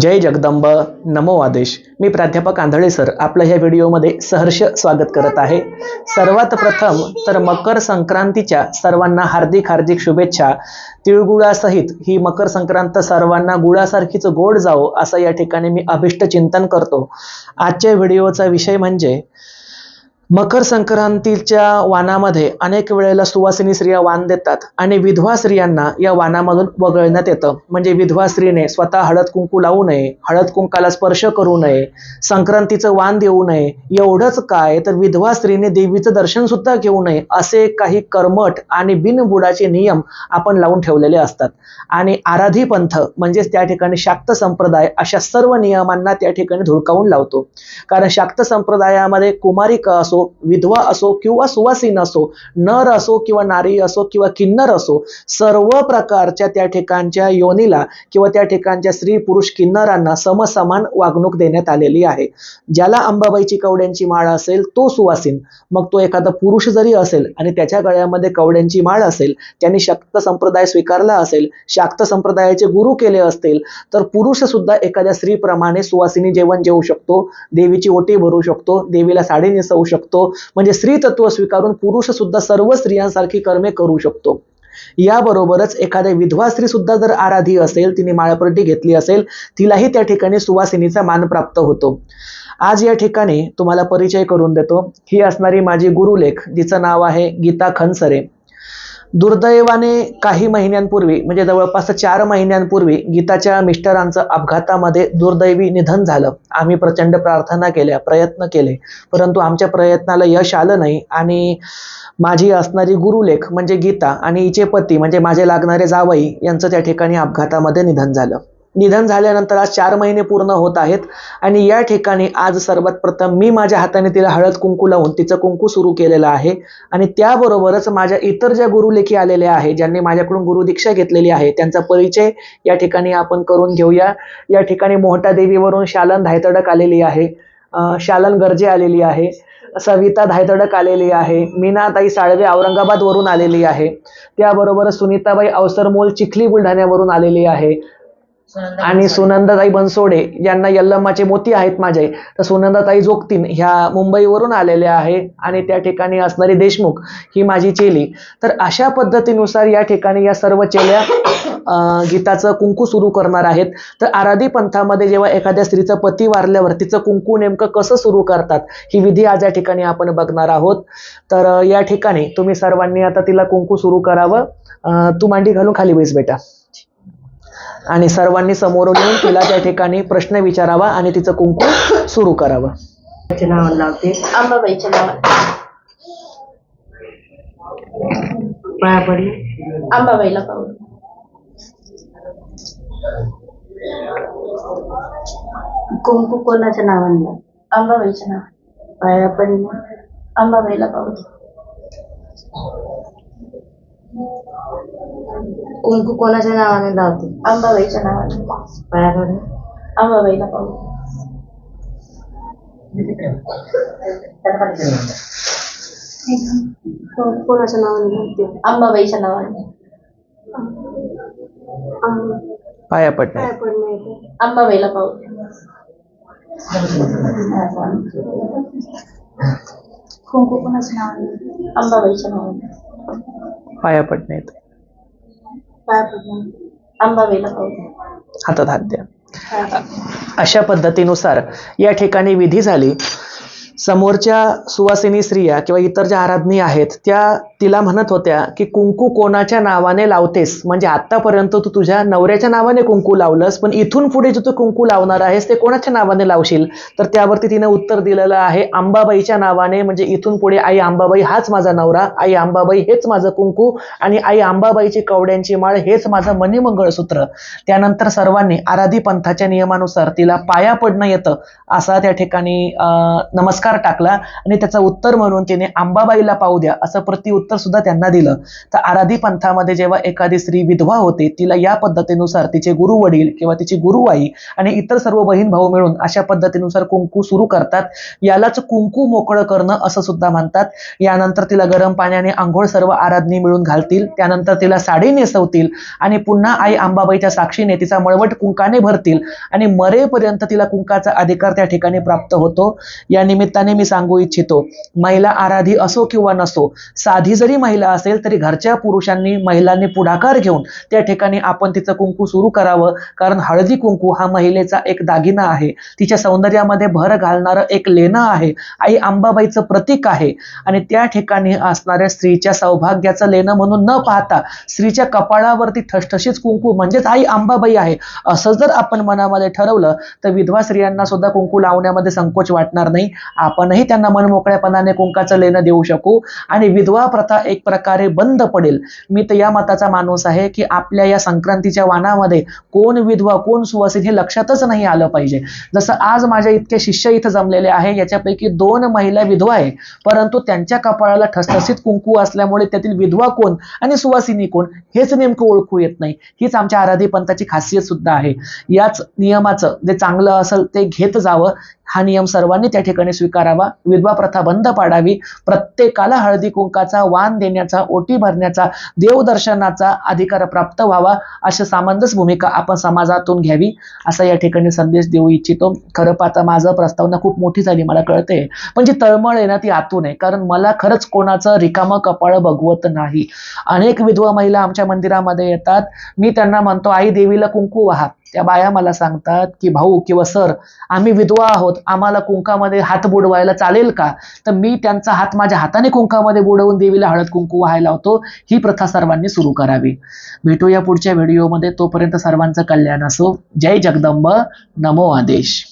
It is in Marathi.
जय जगदंब. नमो आदेश. मी प्राध्यापक आंधळे सर. आपलं ह्या व्हिडिओमध्ये सहर्ष स्वागत करत आहे. सर्वात प्रथम तर मकर संक्रांतीच्या सर्वांना हार्दिक हार्दिक शुभेच्छा. तिळगुळासहित ही मकर संक्रांत सर्वांना गुळासारखीच गोड जावो असं या ठिकाणी मी अभिष्ट चिंतन करतो. आजच्या व्हिडिओचा विषय म्हणजे मकर संक्रांतीच्या वाणामध्ये अनेक वेळेला सुवासिनी स्त्रिया वाण देतात आणि विधवा स्त्रियांना या वाणामधून वगळण्यात येतं. म्हणजे विधवा स्त्रीने स्वतः हळद कुंकू लावू नये हळद कुंकाला स्पर्श करू नये संक्रांतीचं वाण देऊ नये एवढंच काय तर विधवा स्त्रीने देवीचं दर्शन सुद्धा घेऊ नये असे काही कर्मठ आणि बिनबुडाचे नियम आपण लावून ठेवलेले असतात. आणि आराधी पंथ म्हणजेच त्या ठिकाणी शाक्त संप्रदाय अशा सर्व नियमांना त्या ठिकाणी धुडकावून लावतो. कारण शाक्त संप्रदायामध्ये कुमारिका असो विधवा असो किंवा सुवासीन असो नर असो किंवा नारी असो किंवा किन्नर असो सर्व प्रकारच्या त्या ठिकाणच्या योनीला किंवा त्या ठिकाणच्या स्त्री पुरुष किन्नरांना समसमान वागणूक देण्यात आलेली आहे. ज्याला अंबाबाईची कवड्यांची माळ असेल तो सुवासीन. मग तो एखादा पुरुष जरी असेल आणि त्याच्या गळ्यामध्ये कवड्यांची माळ असेल त्यांनी शक्त संप्रदाय स्वीकारला असेल शाक्त संप्रदायाचे गुरु केले असतील तर पुरुष सुद्धा एखाद्या स्त्रीप्रमाणे सुवासिनी जेवण जेवू शकतो देवीची ओटी भरू शकतो देवीला साडी नेसवू शकतो म्हणजे स्त्री तत्व स्वीकारून पुरुष सुद्धा सर्व स्त्रियांसारखी कर्मे करू शकतो. याबरोबरच एखाद्या विधवा स्त्री सुद्धा जर आराधी असेल तिने माळपट्टी घेतली असेल तिलाही त्या ठिकाणी सुवासिनीचा मान प्राप्त होतो. आज या ठिकाणी तुम्हाला परिचय करून देतो. ही असणारी माझी गुरुलेख जिचं नाव आहे गीता खनसरे. दुर्दैवाने काही महिन्यांपूर्वी म्हणजे जवळपास चार महिन्यांपूर्वी गीताच्या मिस्टरांचं अपघातामध्ये दुर्दैवी निधन झालं. आम्ही प्रचंड प्रार्थना केल्या प्रयत्न केले. परंतु आमच्या प्रयत्नाला यश आलं नाही आणि माझी असणारी गुरुलेख म्हणजे गीता आणि हिचे पती म्हणजे माझे लागणारे जावई यांचं त्या ठिकाणी अपघातामध्ये निधन झालं. निधन झाल्यानंतर आज चार महिने पूर्ण होत आहेत. आणि या ठिकाणी आज सर्वात प्रथम मी माझ्या हाताने तिला हळद कुंकू लावून तिचं कुंकू सुरू केलेलं आहे. आणि त्याबरोबरच माझ्या इतर ज्या गुरुलेखी आलेल्या आहे ज्यांनी माझ्याकडून गुरुदीक्षा घेतलेली आहे त्यांचा परिचय या ठिकाणी आपण करून घेऊया. या ठिकाणी मोहटा देवीवरून शालन धायतडक आलेली आहे. शालन गर्जे आलेली आहे. सविता धायतडक आलेली आहे. मीनाताई साळवे औरंगाबादवरून आलेली आहे. त्याबरोबर सुनीताबाई अवसरमोल चिखली बुलढाण्यावरून आलेली आहे. आणि सुनंदाताई बनसोडे ज्यांना यल्लम्माचे मोती आहेत माझे. तर सुनंदाताई जोगतीन ह्या मुंबईवरून आलेल्या आहे आणि त्या ठिकाणी असणारी देशमुख ही माझी चेली. तर अशा पद्धतीनुसार या ठिकाणी या सर्व चेल्या गीताचं कुंकू सुरू करणार आहेत. तर आराधी पंथामध्ये जेव्हा एखाद्या स्त्रीचं पती वारल्यावर तिचं कुंकू नेमकं कसं सुरू करतात ही विधी आज या ठिकाणी आपण बघणार आहोत. तर या ठिकाणी तुम्ही सर्वांनी आता तिला कुंकू सुरू करावं. तू मांडी घालून खाली बैस बेटा. आणि सर्वांनी समोरून येऊन तिला त्या ठिकाणी प्रश्न विचारावा आणि तिचं कुंकू सुरू करावं. नाव लावते. अंबाबाईच्या पडली अंबाबाईला पाहू कुंकू कोणाच्या नावाने लाव? अंबाबाईच्या नावाने पाया पडली अंबाबाईला पाहू कुंकू कोणाच्या नावाने लावते अंबाबाईच्या नावाने. पाया पडली अंबाबाईला पाहू. कुंकू कोणाच्या नावाने लावते अंबाबाईच्या नावाने. पाया पडणे पाया पडणे येते अंबाबाईला पाहू. कुंकू कोणाच्या नावाने? अंबाबाईच्या नावाने. पाया पडणे येते पाहू. हातात हात द्या अशा पद्धतीनुसार या ठिकाणी विधी झाली. समोरच्या सुवासिनी स्त्रिया किंवा इतर ज्या आराधनी आहेत त्या तिला म्हणत होत्या की कुंकू कोणाच्या नावाने लावतेस? म्हणजे आतापर्यंत तू तुझ्या नवऱ्याच्या नावाने कुंकू लावलंस पण इथून पुढे जे तू कुंकू लावणार आहेस ते कोणाच्या नावाने लावशील? तर त्यावरती तिने उत्तर दिलेलं आहे अंबाबाईच्या नावाने म्हणजे इथून पुढे आई अंबाबाई हाच माझा नवरा आई अंबाबाई हेच माझं कुंकू आणि आई अंबाबाईची कवड्यांची माळ हेच माझं मणिमंगळसूत्र. त्यानंतर सर्वांनी आराधी पंथाच्या नियमानुसार तिला पाया पडणं येतं असा त्या ठिकाणी नमस्कार टाकला आणि त्याचं उत्तर म्हणून तिने अंबाबाईला पाहू द्या असं प्रत्युत्तर उत्तर सुद्धा त्यांना दिलं. तर आराधी पंथामध्ये जेव्हा एखादी स्त्री विधवा होते तिला या पद्धतीनुसार तिचे गुरु वडील किंवा तिची गुरुवाई आणि इतर सर्व बहीण भाऊ मिळून अशा पद्धतीनुसार कुंकू सुरू करतात. यालाच कुंकू मोकळं करणं असं सुद्धा म्हणतात. यानंतर तिला गरम पाण्याने आंघोळ सर्व आराधनी मिळून घालतील. त्यानंतर तिला साडी नेसवतील आणि पुन्हा आई अंबाबाईच्या साक्षीने तिचा मळवट कुंकाने भरतील आणि मरेपर्यंत तिला कुंकाचा अधिकार त्या ठिकाणी प्राप्त होतो. या निमित्ताने मी सांगू इच्छितो महिला आराधी असो किंवा नसो साधी जरी महिला असेल तरी घरच्या पुरुषांनी महिलांनी पुढाकार घेऊन त्या ठिकाणी आपण तिचं कुंकू सुरू करावं. कारण हळदी कुंकू हा महिलेचा एक दागिना आहे. तिच्या सौंदर्यामध्ये भर घालणारं एक लेणं आहे. आई अंबाबाईचं प्रतीक आहे. आणि त्या ठिकाणी असणाऱ्या स्त्रीच्या सौभाग्याचं लेणं म्हणून न पाहता स्त्रीच्या कपाळावरती ठसठशीच कुंकू म्हणजेच आई अंबाबाई आहे. असं जर आपण मनामध्ये ठरवलं तर विधवा स्त्रियांना सुद्धा कुंकू लावण्यामध्ये संकोच वाटणार नाही. आपणही त्यांना मनमोकळ्यापणाने कुंकाचं लेणं देऊ शकू. आणि विधवा प्रथा एक प्रकारे बंद पडेल. मी तर या मताचा माणूस आहे की आपल्या या संक्रांतीच्या वाणामध्ये कोण विधवा कोण सुवासित हे लक्षातच नाही आलं पाहिजे. जसं आज माझ्या इतके शिष्य इथं जमलेले आहे याच्यापैकी दोन महिला विधवा आहे परंतु त्यांच्या कपाळाला ठसठसीत कुंकू असल्यामुळे त्यातील विधवा कोण आणि सुवासिनी कोण हेच नेमकं ओळखू येत नाही. हीच आमच्या आराधी पंथाची खासियत सुद्धा आहे. याच नियमाचं जे चांगलं असेल ते घेत जावं. हा नियम सर्वांनी त्या ठिकाणी स्वीकारावा. विधवा प्रथा बंद पाडावी. प्रत्येकाला हळदी कुंकाचा वाण देण्याचा ओटी भरण्याचा देवदर्शनाचा अधिकार प्राप्त व्हावा अशी सामंजस भूमिका आपण समाजातून घ्यावी असा या ठिकाणी संदेश देऊ इच्छितो. खरं पाहता माझं प्रस्तावना खूप मोठी झाली मला कळते पण जी तळमळ आहे ना ती आतून आहे. कारण मला खरंच कोणाचं रिकामं कपाळ बघवत नाही. अनेक विधवा महिला आमच्या मंदिरामध्ये येतात. मी त्यांना म्हणतो आई देवीला कुंकू वाहा. त्या बाया मला सांगतात की भाऊ किंवा सर आम्ही विधवा आहोत. आम्हाला कुंकामध्ये हात बुडवायला चालेल का? तर मी त्यांचा हात माझ्या हाताने कुंकामध्ये बुडवून देवीला हळद कुंकू व्हायला होतो ही प्रथा सर्वांनी सुरू करावी. भेटूया पुढच्या व्हिडिओमध्ये तोपर्यंत सर्वांचं कल्याण असो. जय जगदंब. नमो आदेश.